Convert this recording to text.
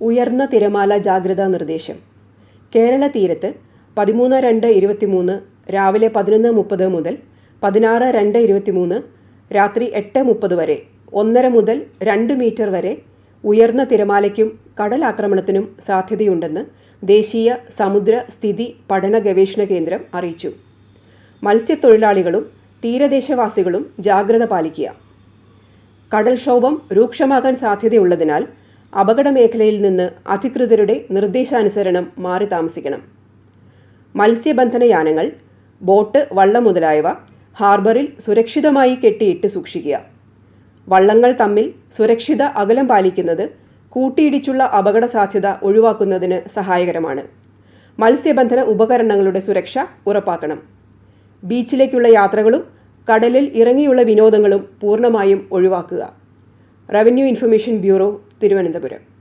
ഉയർന്ന തിരമാല ജാഗ്രതാ നിർദ്ദേശം. കേരള തീരത്ത് പതിമൂന്ന് രണ്ട് ഇരുപത്തിമൂന്ന് രാവിലെ പതിനൊന്ന് മുപ്പത് മുതൽ പതിനാറ് രണ്ട് ഇരുപത്തിമൂന്ന് രാത്രി എട്ട് മുപ്പത് വരെ ഒന്നര മുതൽ രണ്ട് മീറ്റർ വരെ ഉയർന്ന തിരമാലയ്ക്കും കടലാക്രമണത്തിനും സാധ്യതയുണ്ടെന്ന് ദേശീയ സമുദ്ര സ്ഥിതി പഠന ഗവേഷണ കേന്ദ്രം അറിയിച്ചു. മത്സ്യത്തൊഴിലാളികളും തീരദേശവാസികളും ജാഗ്രത പാലിക്കുക. കടൽക്ഷോഭം രൂക്ഷമാകാൻ സാധ്യതയുള്ളതിനാൽ അപകട മേഖലയിൽ നിന്ന് അധികൃതരുടെ നിർദ്ദേശാനുസരണം മാറി താമസിക്കണം. മത്സ്യബന്ധന യാനങ്ങൾ ബോട്ട് വള്ളം മുതലായവ ഹാർബറിൽ സുരക്ഷിതമായി കെട്ടിയിട്ട് സൂക്ഷിക്കുക. വള്ളങ്ങൾ തമ്മിൽ സുരക്ഷിത അകലം പാലിക്കുന്നത് കൂട്ടിയിടിച്ചുള്ള അപകട സാധ്യത ഒഴിവാക്കുന്നതിന് സഹായകരമാണ്. മത്സ്യബന്ധന ഉപകരണങ്ങളുടെ സുരക്ഷ ഉറപ്പാക്കണം. ബീച്ചിലേക്കുള്ള യാത്രകളും കടലിൽ ഇറങ്ങിയുള്ള വിനോദങ്ങളും പൂർണമായും ഒഴിവാക്കുക. Revenue information bureau Thiruvananthapuram.